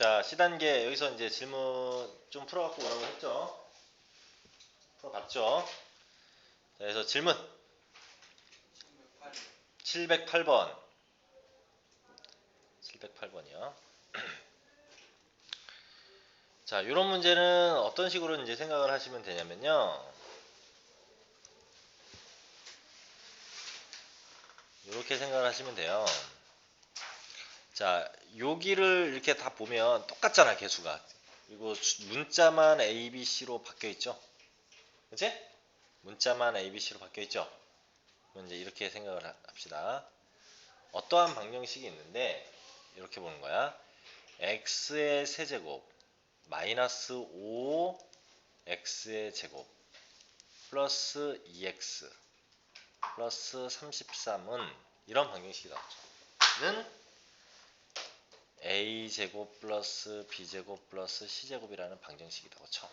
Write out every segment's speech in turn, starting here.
자, C단계 여기서 이제 질문 좀 풀어갖고 오라고 했죠? 풀어봤죠? 자, 그래서 질문 708 번 708번이요. 자, 이런 문제는 어떤 식으로 이제 생각을 하시면 되냐면요. 이렇게 생각을 하시면 돼요. 자, 여기를 이렇게 다 보면 똑같잖아, 개수가. 그리고 수- 문자만 A, B, C로 바뀌어 있죠. 그치? 문자만 A, B, C로 바뀌어 있죠. 그럼 이제 이렇게 생각을 하- 합시다. 어떠한 방정식이 있는데 이렇게 보는 거야. x의 세제곱 마이너스 5 x의 제곱 플러스 2x 플러스 33은 이런 방정식이 나오죠. 는 a 제곱 플러스 b 제곱 플러스 c 제곱이라는 방정식이라고 쳐.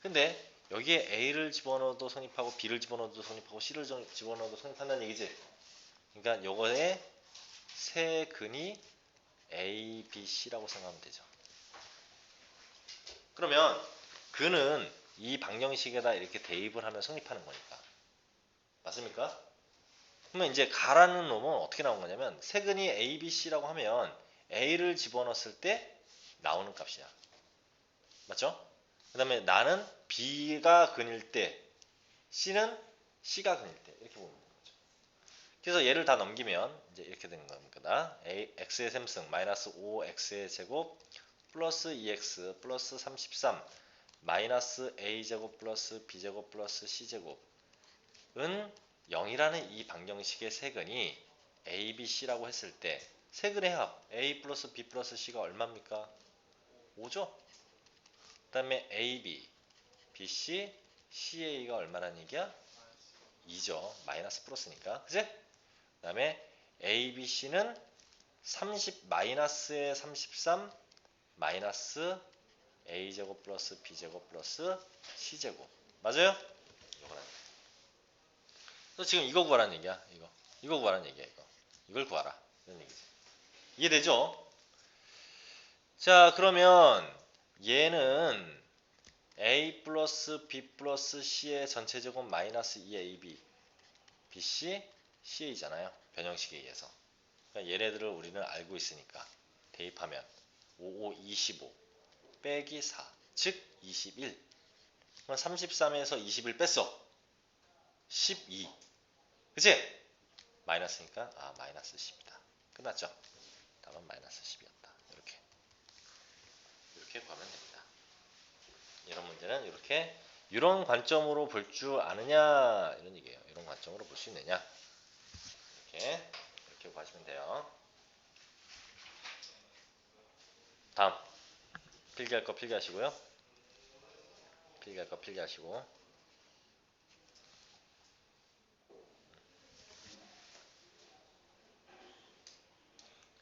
근데 여기에 a를 집어넣어도 성립하고 b를 집어넣어도 성립하고 c를 정- 집어넣어도 성립한다는 얘기지. 그러니까 요거의 세 근이 a, b, c라고 생각하면 되죠. 그러면 근은 이 방정식에다 이렇게 대입을 하면 성립하는 거니까. 맞습니까? 그러면 이제 가라는 놈은 어떻게 나온 거냐면 세근이 A, B, C라고 하면 A를 집어넣었을 때 나오는 값이야. 맞죠? 그 다음에 나는 B가 근일 때 C는 C가 근일 때 이렇게 보면 되는 거죠. 그래서 얘를 다 넘기면 이제 이렇게 되는 겁니다. A, X의 샘승 마이너스 5X의 제곱 플러스 2X 플러스 33 마이너스 A제곱 플러스 B제곱 플러스 C제곱 은 0이라는 이 방정식의 세근이 A, B, C라고 했을 때 세근의 합 A 플러스 B 플러스 C가 얼마입니까? 5죠? 그 다음에 A, B, B, C, C, A가 얼마라는 얘기야? 2죠. 마이너스 플러스니까. 그지? 그 다음에 A, B, C는 30 마이너스의 33 마이너스 A제곱 플러스 B제곱 플러스 C제곱. 맞아요? 이거는. 너 지금 이거 구하라는 얘기야. 이거. 이거 구하라는 얘기야. 이거. 이걸 구하라. 이런 얘기지. 이해되죠? 자, 그러면 얘는 a 플러스 b 플러스 c의 전체 제곱 마이너스 2ab bc ca잖아요. 변형식에 의해서. 그러니까 얘네들을 우리는 알고 있으니까 대입하면 5, 5, 25 빼기 4, 즉 21. 그럼 33에서 21 뺐어. 12. 그치? 마이너스니까 아 마이너스 10이다. 끝났죠? 답은 마이너스 10이었다. 이렇게 이렇게 구하면 됩니다. 이런 문제는 이렇게 이런 관점으로 볼 줄 아느냐 이런 얘기예요. 이런 관점으로 볼 수 있느냐 이렇게 이렇게 구하시면 돼요. 다음 필기할 거 필기하시고요. 필기할 거 필기하시고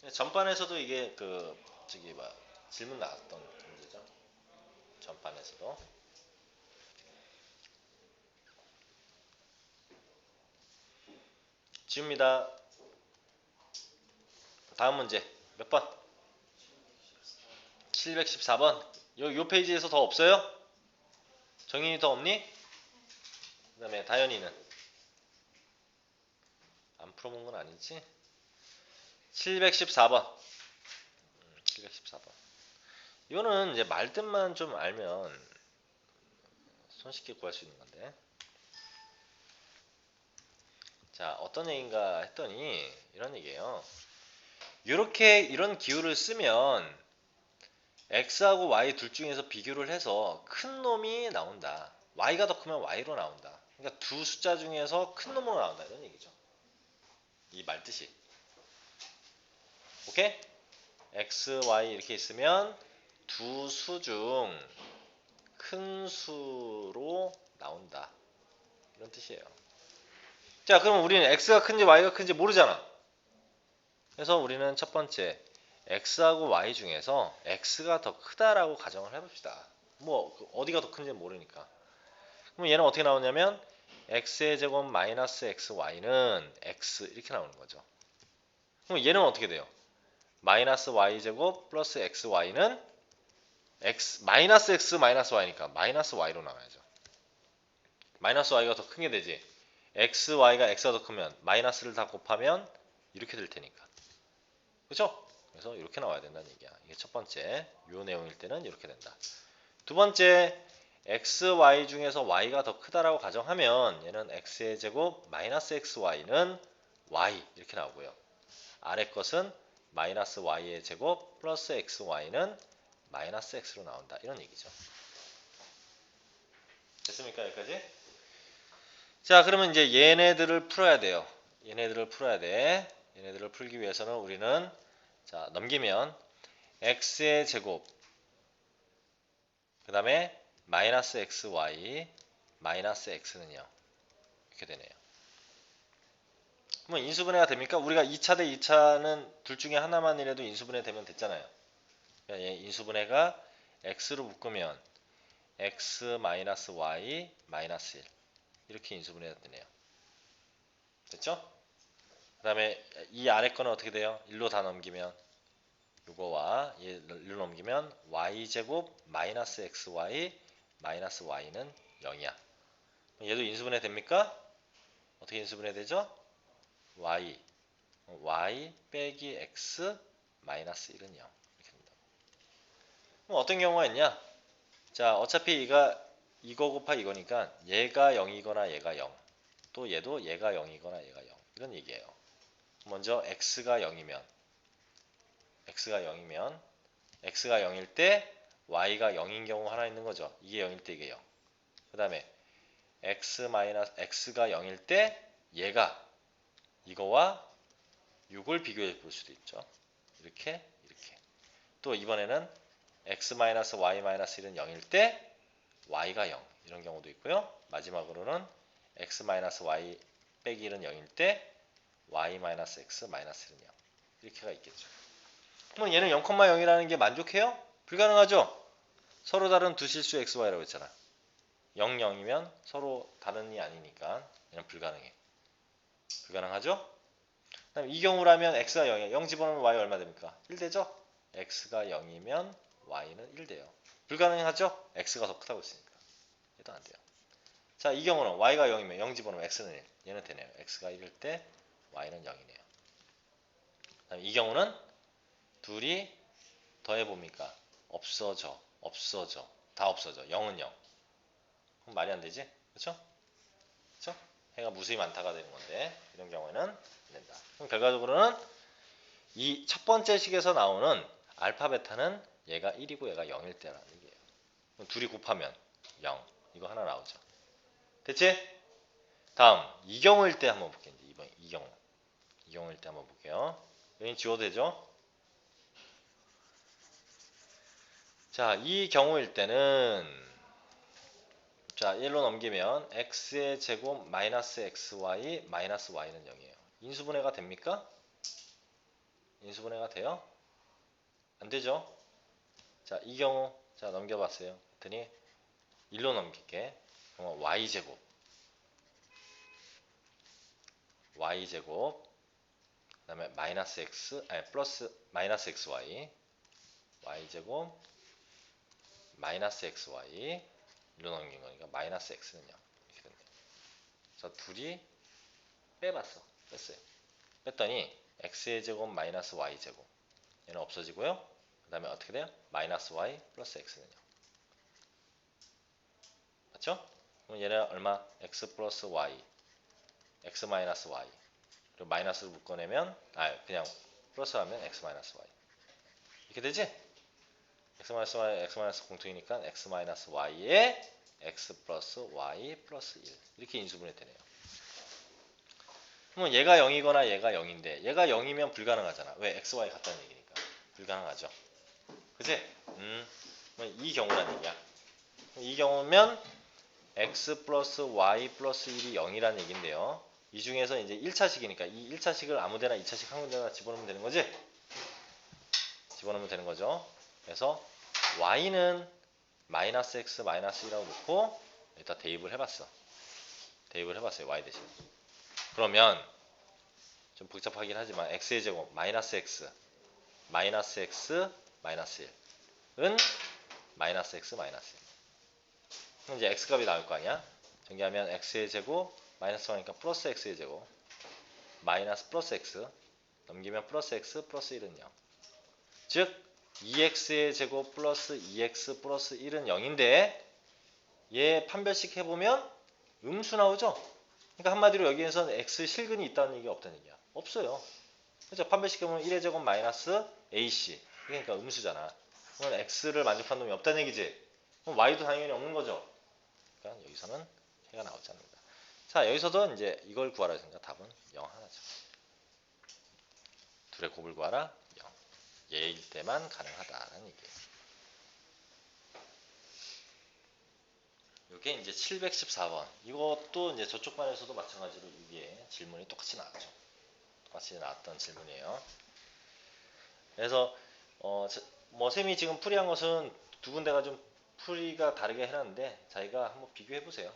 전반에서도 이게 그 저기 뭐 질문 나왔던 문제죠. 전반에서도 지웁니다. 다음 문제 몇 번? 714번. 요, 요 페이지에서 더 없어요? 정인이 더 없니? 그 다음에 다현이는? 안 풀어본 건 아니지? 714번. 714번. 이거는 이제 말뜻만 좀 알면 손쉽게 구할 수 있는 건데. 자, 어떤 얘기인가 했더니 이런 얘기예요. 이렇게 이런 기호를 쓰면 x하고 y 둘 중에서 비교를 해서 큰 놈이 나온다. y가 더 크면 y로 나온다. 그러니까 두 숫자 중에서 큰 놈으로 나온다 이런 얘기죠. 이 말뜻이. 오케이? x, y 이렇게 있으면 두 수 중 큰 수로 나온다. 이런 뜻이에요. 자, 그럼 우리는 x가 큰지 y가 큰지 모르잖아. 그래서 우리는 첫 번째 x하고 y 중에서 x가 더 크다라고 가정을 해봅시다. 뭐 어디가 더 큰지 모르니까. 그럼 얘는 어떻게 나오냐면 x의 제곱 마이너스 xy는 x 이렇게 나오는 거죠. 그럼 얘는 어떻게 돼요? 마이너스 y제곱 플러스 xy는 x 마이너스 x 마이너스 y니까 마이너스 y로 나와야죠. 마이너스 y가 더 큰 게 되지. x, y가 x가 더 크면 마이너스를 다 곱하면 이렇게 될 테니까. 그죠? 그래서 이렇게 나와야 된다는 얘기야. 이게 첫 번째. 요 내용일 때는 이렇게 된다. 두 번째, x, y 중에서 y가 더 크다라고 가정하면 얘는 x의 제곱 마이너스 xy는 y 이렇게 나오고요. 아래 것은 마이너스 y의 제곱 플러스 xy는 마이너스 x로 나온다. 이런 얘기죠. 됐습니까? 여기까지? 자, 그러면 이제 얘네들을 풀어야 돼요. 얘네들을 풀어야 돼. 얘네들을 풀기 위해서는 우리는 자, 넘기면 x의 제곱 그 다음에 마이너스 xy 마이너스 x는요. 이렇게 되네요. 그러면 인수분해가 됩니까? 우리가 2차 대 2차는 둘 중에 하나만이라도 인수분해 되면 됐잖아요. 그러니까 얘 인수분해가 x로 묶으면 x 마이너스 y 마이너스 1 이렇게 인수분해가 되네요. 됐죠? 그 다음에 이 아래 거는 어떻게 돼요? 1로 다 넘기면 이거와 1로 넘기면 y제곱 마이너스 xy 마이너스 y는 0이야. 얘도 인수분해 됩니까? 어떻게 인수분해 되죠? Y y 빼기 x 마이너스 1은 0 이렇게 된다. 그럼 어떤 경우가 있냐? 자 어차피 이가 이거 곱하 이거니까 얘가 0이거나 얘가 0. 또 얘도 얘가 0이거나 얘가 0. 이런 얘기예요. 먼저 x가 0이면 x가 0이면 x가 0일 때 y가 0인 경우 하나 있는 거죠. 이게 0일 때 이게 0. 그 다음에 x 마이너스 x가 0일 때 얘가 이거와 6을 비교해 볼 수도 있죠. 이렇게 이렇게. 또 이번에는 x 마이너스 y 마이너스 1은 0일 때 y가 0 이런 경우도 있고요. 마지막으로는 x 마이너스 y 빼기 1은 0일 때 y 마이너스 x 마이너스 1은 0 이렇게가 있겠죠. 그럼 얘는 0,0이라는 게 만족해요? 불가능하죠? 서로 다른 두 실수 xy라고 했잖아. 0, 0이면 서로 다른이 아니니까 얘는 불가능해. 불가능하죠? 그다음 이 경우라면 x가 0이야. 0 집어넣으면 y 얼마 됩니까? 1 되죠? x가 0이면 y는 1 돼요. 불가능하죠? x가 더 크다고 했으니까. 얘도 안 돼요. 자, 이 경우는 y가 0이면 0 집어넣으면 x는 1. 얘는 되네요. x가 1일 때 y는 0이네요. 그다음 이 경우는 둘이 더해 봅니까? 없어져. 없어져. 다 없어져. 0은 0. 그럼 말이 안 되지? 그렇죠? 해가 무수히 많다가 되는 건데 이런 경우에는 안 된다. 그럼 결과적으로는 이 첫 번째 식에서 나오는 알파 베타는 얘가 1이고 얘가 0일 때라는 얘기예요. 그럼 둘이 곱하면 0. 이거 하나 나오죠. 됐지? 다음 이 경우일 때 한번 볼게요. 이번 이 경우. 이 경우일 때 한번 볼게요. 여기 지워도 되죠? 자, 이 경우일 때는 자, 1로 넘기면 x의 제곱 마이너스 xy 마이너스 y는 0이에요. 인수분해가 됩니까? 인수분해가 돼요? 안 되죠? 자, 이 경우 자, 넘겨봤어요. 그랬더니 1로 넘길게. 그러면 y제곱 y제곱 그 다음에 마이너스 x 아니 플러스 마이너스 xy y제곱 마이너스 xy 일로 넘긴 거니까 마이너스 x는요 이렇게 된다. 그래서 둘이 빼봤어 뺐어요. 뺐더니 x의 제곱 마이너스 y 제곱 얘는 없어지고요. 그 다음에 어떻게 돼요? 마이너스 y 플러스 x는요. 맞죠? 그럼 얘는 얼마? x 플러스 y x 마이너스 y 그리고 마이너스를 묶어내면 아 그냥 플러스 하면 x 마이너스 y 이렇게 되지? X 마이너스 y, x 마이너스 공통이니까 x 마이너스 y에 x 플러스 y 플러스 1 이렇게 인수분해 되네요. 그러면 얘가 0이거나 얘가 0인데 얘가 0이면 불가능하잖아. 왜? x, y 같다는 얘기니까. 불가능하죠. 그지? 음, 이 경우란 얘기야. 이 경우면 x 플러스 y 플러스 1이 0이라는 얘기인데요. 이 중에서 이제 1차식이니까 이 1차식을 아무데나 2차식 한 군데나 집어넣으면 되는 거지? 집어넣으면 되는 거죠. 그래서 y는 마이너스 x 마이너스 1이라고 놓고 일단 대입을 해봤어. 대입을 해봤어요. y 대신. 그러면 좀 복잡하긴 하지만 x의 제곱 마이너스 x 마이너스 x 마이너스 1은 마이너스 x 마이너스 1. 그럼 이제 x 값이 나올 거 아니야? 전개하면 x의 제곱 마이너스 1이니까 플러스 x의 제곱 마이너스 플러스 x 넘기면 플러스 x 플러스 1은 0. 즉 2x의 제곱 플러스 2x 플러스 1은 0인데 얘 판별식 해보면 음수 나오죠? 그러니까 한마디로 여기에서는 x 실근이 있다는 얘기가 없다는 얘기야. 없어요. 그죠? 판별식 해보면 1의 제곱 마이너스 ac 그러니까 음수잖아. 그러면 x를 만족한 놈이 없다는 얘기지. 그럼 y도 당연히 없는 거죠. 그러니까 여기서는 해가 나오지 않는다. 자 여기서도 이제 이걸 구하라 했으니까 답은 0 하나죠. 둘의 곱을 구하라 0. 예일 때만 가능하다는 얘기예요. 이게 이제 714번. 이것도 이제 저쪽 반에서도 마찬가지로 이게 질문이 똑같이 나왔죠. 똑같이 나왔던 질문이에요. 그래서 어, 저- 뭐 쌤이 지금 풀이한 것은 두 군데가 좀 풀이가 다르게 해놨는데 자기가 한번 비교해 보세요.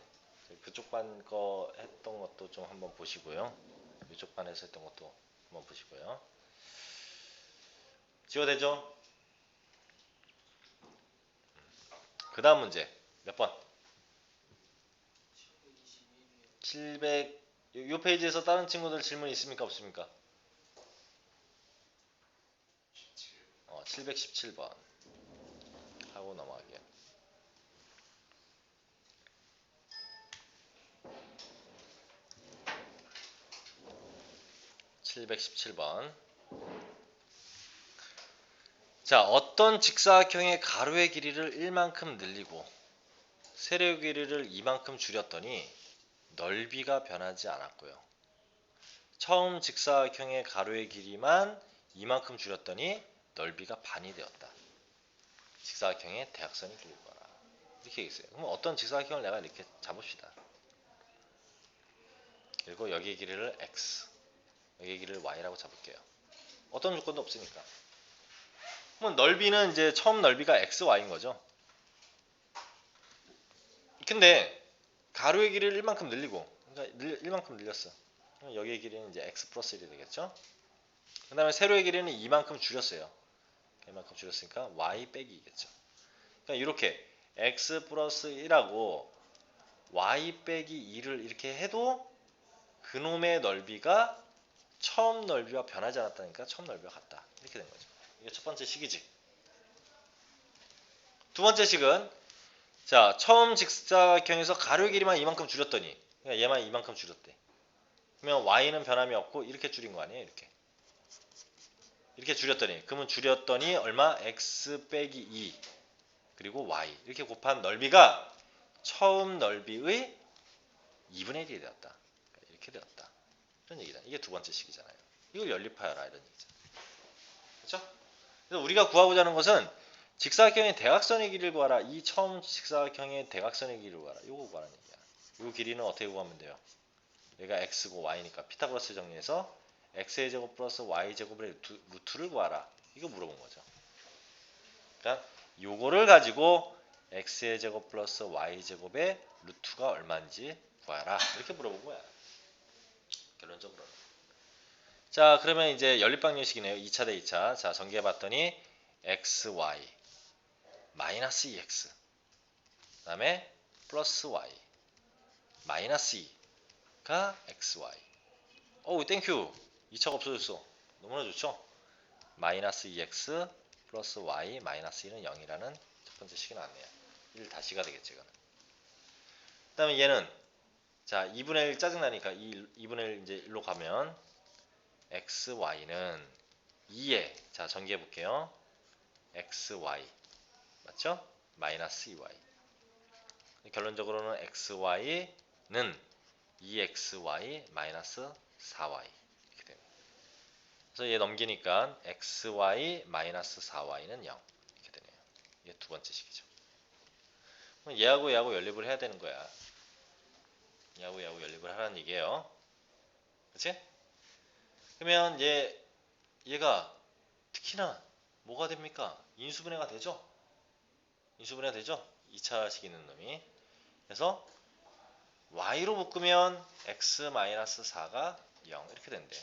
그쪽 반 거 했던 것도 좀 한번 보시고요. 이쪽 반에서 했던 것도 한번 보시고요. 지워되죠? 그 다음 문제 몇 번? 700, 요, 요 페이지에서 다른 친구들 질문 있습니까? 없습니까? 어, 717번 하고 넘어갈게요. (717번) 자 어떤 직사각형의 가로의 길이를 1만큼 늘리고 세로의 길이를 2만큼 줄였더니 넓이가 변하지 않았고요. 처음 직사각형의 가로의 길이만 이만큼 줄였더니 넓이가 반이 되었다. 직사각형의 대각선의 길이를 구하라. 이렇게 있어요. 그럼 어떤 직사각형을 내가 이렇게 잡읍시다. 그리고 여기의 길이를 x, 여기의 길이를 y라고 잡을게요. 어떤 조건도 없으니까. 그럼 넓이는 이제 처음 넓이가 x, y인 거죠. 근데 가로의 길이를 1만큼 늘리고 그러니까 늘, 1만큼 늘렸어. 여기의 길이는 이제 x 플러스 1이 되겠죠. 그 다음에 세로의 길이는 2만큼 줄였어요. 이만큼 줄였으니까 y 빼기겠죠. 그러니까 이렇게 x 플러스 1하고 y 빼기 2를 이렇게 해도 그놈의 넓이가 처음 넓이와 변하지 않았다니까 처음 넓이와 같다. 이렇게 된 거죠. 이게 첫 번째 식이지. 두 번째 식은 자, 처음 직사각형에서 가로의 길이만 이만큼 줄였더니 그러니까 얘만 이만큼 줄였대. 그러면 y는 변함이 없고 이렇게 줄인 거 아니에요? 이렇게. 이렇게 줄였더니 그러면 줄였더니 얼마? x 빼기 2 그리고 y 이렇게 곱한 넓이가 처음 넓이의 2분의 1이 되었다. 이렇게 되었다. 이런 얘기다. 이게 두 번째 식이잖아요. 이걸 연립하여라 이런 얘기잖아요. 그렇죠? 그래서 우리가 구하고자 하는 것은 직사각형의 대각선의 길이를 구하라. 이 처음 직사각형의 대각선의 길이를 구하라. 이거 구하라는 얘기야. 이 길이는 어떻게 구하면 돼요? 얘가 x고 y니까 피타고라스 정리해서 x의 제곱 플러스 y 제곱의 루트, 루트 를 구하라. 이거 물어본 거죠. 그러니까 요거를 가지고 x의 제곱 플러스 y 제곱의 루트가 얼마인지 구하라. 이렇게 물어본 거야. 결론적으로. 자, 그러면 이제 연립방정식이네요. 2차 대 2차. 자, 전개해 봤더니 x, y. 마이너스 2x 그 다음에 플러스 y. 마이너스 2가 xy 어우 땡큐 2차가 없어졌어. 너무나 좋죠? 마이너스 2x 플러스 y 마이너스 1은 0이라는 첫 번째 식이 나왔네요. 1 다시가 되겠죠 이거는. 그 다음에 얘는 자 2분의 1 짜증나니까 2, 2분의 1 이제 1로 가면 xy는 2에 자 전개해 볼게요 xy 맞죠? 마이너스 2y 결론적으로는 xy는 2xy 마이너스 4y 이렇게 됩니다. 그래서 얘 넘기니까 xy 마이너스 4y는 0 이렇게 되네요. 이게 두 번째 식이죠. 얘하고 얘하고 연립을 해야 되는 거야. 얘하고 얘하고 연립을 하라는 얘기예요. 그치? 그러면 얘 얘가 특히나 뭐가 됩니까? 인수분해가 되죠? 인수분해가 되죠? 2차식 있는 놈이. 그래서 y로 묶으면 x-4가 0 이렇게 된대.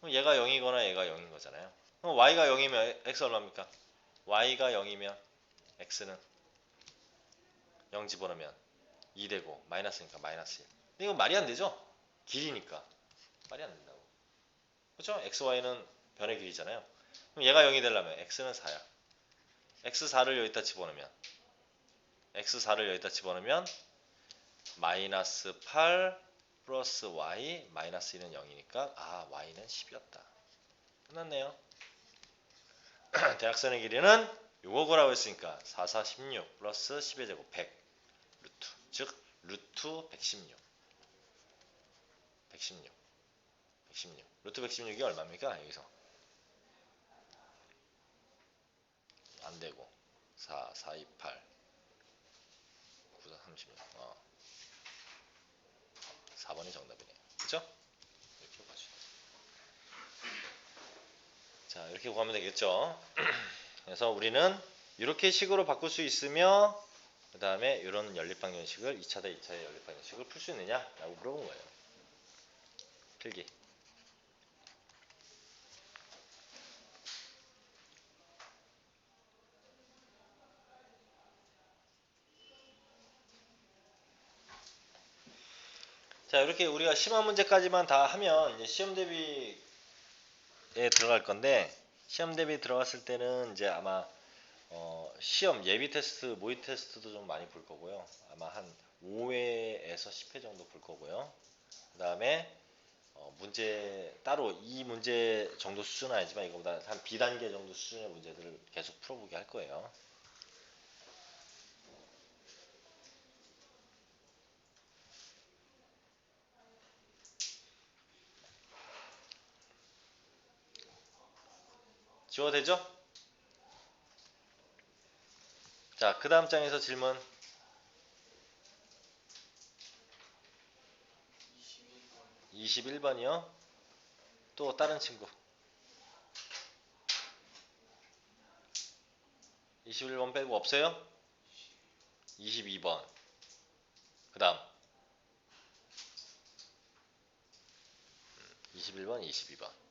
그럼 얘가 0이거나 얘가 0인 거잖아요. 그럼 y가 0이면 x 얼마입니까? y가 0이면 x는 0 집어넣으면 2 되고 마이너스니까 마이너스 1. 근데 이거 말이 안 되죠? 길이니까 말이 안 된다고. 그렇죠? x, y는 변의 길이잖아요. 그럼 얘가 0이 되려면 x는 4야. x4를 여기다 집어넣으면 x4를 여기다 집어넣으면 마이너스 8 플러스 y 마이너스 1은 0이니까 아 y는 10이었다. 끝났네요. 대각선의 길이는 요거 거라고 했으니까 4, 4, 16 플러스 10의 제곱 100 루트 즉 루트 116 116 116 루트 116이 얼마입니까? 여기서. 안 되고. 4, 4, 2, 8 9, 4, 36 어. 4번이 정답이네요. 그죠? 이렇게 봐주세요 자 이렇게 구하면 되겠죠? 그래서 우리는 이렇게 식으로 바꿀 수 있으며 그 다음에 이런 연립방정식을 2차 대 2차의 연립방정식을 풀 수 있느냐 라고 물어본 거예요. 필기 자 이렇게 우리가 심화 문제까지만 다 하면 이제 시험 대비에 들어갈 건데 시험 대비 들어갔을 때는 이제 아마 어, 시험 예비 테스트 모의 테스트도 좀 많이 볼 거고요. 아마 한 5회에서 10회 정도 볼 거고요. 그 다음에 어, 문제 따로 이 문제 정도 수준은 아니지만 이거보다 한 B단계 정도 수준의 문제들을 계속 풀어보게 할 거예요 지워도 되죠? 자, 그 다음 장에서 질문. 21번이요. 또 다른 친구. 21번 빼고 없어요? 22번. 그 다음. 21번, 22번.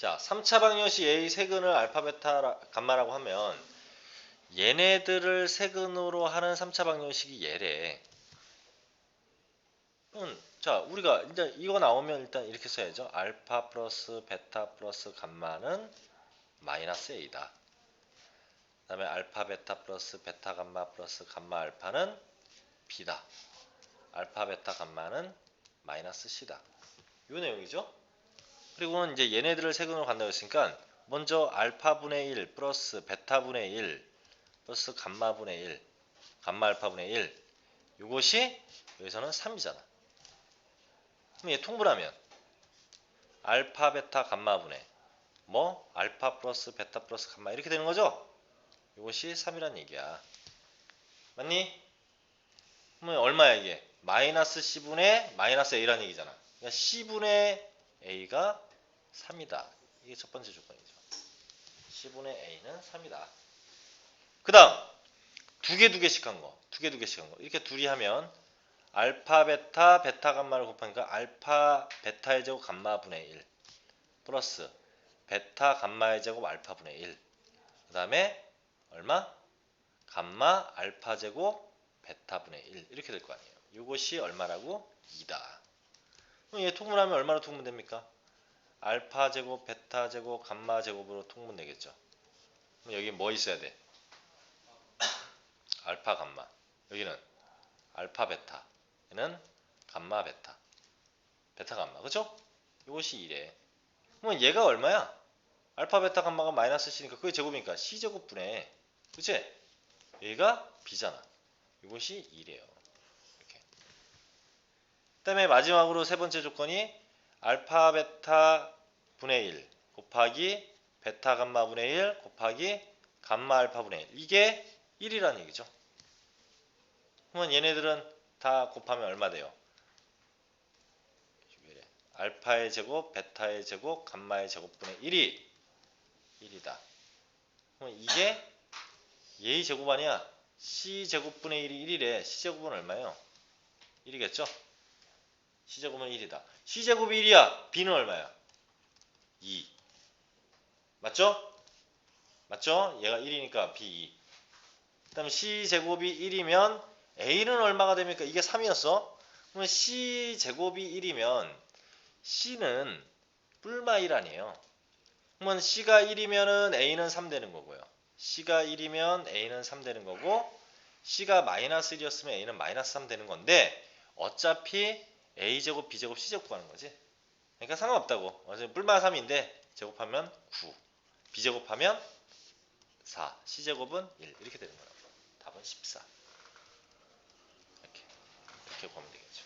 자, 3차 방정식 A 세근을 알파 베타 감마라고 하면 얘네들을 세근으로 하는 3차 방정식이 얘래. 음, 자, 우리가 이제 이거 나오면 일단 이렇게 써야죠. 알파 플러스 베타 플러스 감마는 마이너스 A다. 그 다음에 알파 베타 플러스 베타 감마 플러스 감마 알파는 B다. 알파 베타 감마는 마이너스 C다. 이 내용이죠. 그리고는 이제 얘네들을 세근으로 간다고 했으니까 먼저 알파분의 1 플러스 베타분의 1 플러스 감마분의 1 감마 알파분의 1 이것이 여기서는 3이잖아. 그럼 얘 통분하면 알파 베타 감마분의 뭐 알파 플러스 베타 플러스 감마 이렇게 되는 거죠? 이것이 3이란 얘기야. 맞니? 그러면 얼마야 이게? 마이너스 C분의 마이너스 A라는 얘기잖아. 그러니까 C분의 A가 3이다. 이게 첫 번째 조건이죠. 10분의 A는 3이다. 그 다음 두 개 두 개씩 한 거. 두 개 두 개씩 한 거. 이렇게 둘이 하면 알파 베타 베타 감마를 곱하니까 알파 베타의 제곱 감마 분의 1 플러스 베타 감마의 제곱 알파 분의 1. 그 다음에 얼마? 감마 알파 제곱 베타 분의 1 이렇게 될 거 아니에요. 이것이 얼마라고? 2다. 그럼 얘 통분하면 얼마로 통분됩니까? 알파 제곱, 베타 제곱, 감마 제곱으로 통분 되겠죠. 그럼 여기 뭐 있어야 돼? 알파 감마. 여기는 알파 베타. 얘는 감마 베타. 베타 감마. 그죠? 이것이 1에. 그러면 얘가 얼마야? 알파 베타 감마가 마이너스 C니까 그게 제곱이니까 C 제곱분에. 그치? 얘가 B잖아. 이것이 1이에요. 이렇게. 그 다음에 마지막으로 세 번째 조건이 알파 베타 분의 1 곱하기 베타 감마 분의 1 곱하기 감마 알파 분의 1 이게 1이라는 얘기죠. 그러면 얘네들은 다 곱하면 얼마 돼요? 알파의 제곱, 베타의 제곱, 감마의 제곱분의 1이 1이다. 그럼 이게 얘의 제곱 아니야? c제곱분의 1이 1이래. c제곱은 얼마예요? 1이겠죠? c제곱은 1이다. C제곱이 1이야. b는 얼마야? 2. 맞죠? 맞죠? 얘가 1이니까 b 2. 그 다음에 c제곱이 1이면 a는 얼마가 됩니까? 이게 3이었어. 그러면 c제곱이 1이면 c는 뿔마 1 아니에요. 그러면 c가 1이면은 a는 3 되는 거고요. c가 1이면 a는 3 되는 거고 c가 마이너스 1이었으면 a는 마이너스 3 되는 건데 어차피 a제곱, b제곱, c제곱 구하는 거지. 그러니까 상관없다고. 어차피 뿔마 3인데 제곱하면 9, b제곱하면 4, c제곱은 1 이렇게 되는 거라고. 답은 14. 이렇게 이렇게 보면 되겠죠.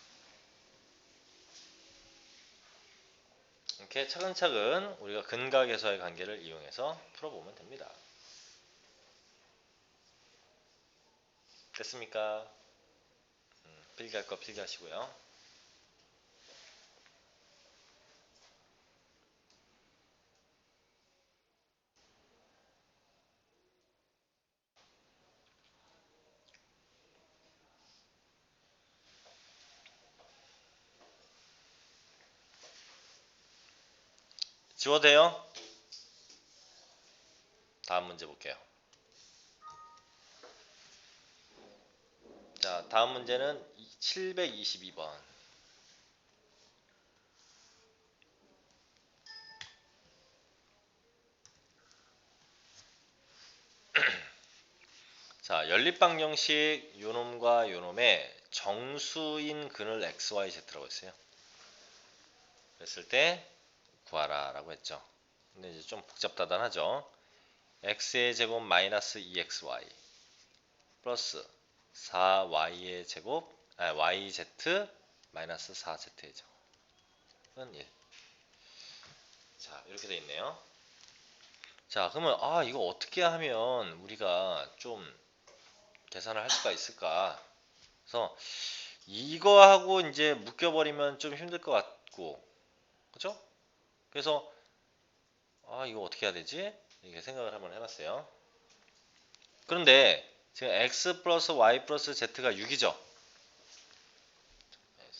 이렇게 차근차근 우리가 근각에서의 관계를 이용해서 풀어보면 됩니다. 됐습니까? 음, 필기할 거 필기하시고요. 지워도 돼요? 다음 문제 볼게요. 자, 다음 문제는 722번. 자, 연립방 정식 요놈과 요놈의 정수인 근을 xyz라고 했어요. 그랬을 때 구하라 라고 했죠. 근데 이제 좀 복잡다단하죠. x의 제곱 마이너스 2xy 플러스 4y의 제곱 아, yz 마이너스 4z의 제곱은 1. 자 이렇게 돼 있네요. 자 그러면 아 이거 어떻게 하면 우리가 좀 계산을 할 수가 있을까? 그래서 이거하고 이제 묶여버리면 좀 힘들 것 같고 그죠? 그래서 아 이거 어떻게 해야 되지? 이렇게 생각을 한번 해봤어요. 그런데 지금 x 플러스 y 플러스 z가 6이죠.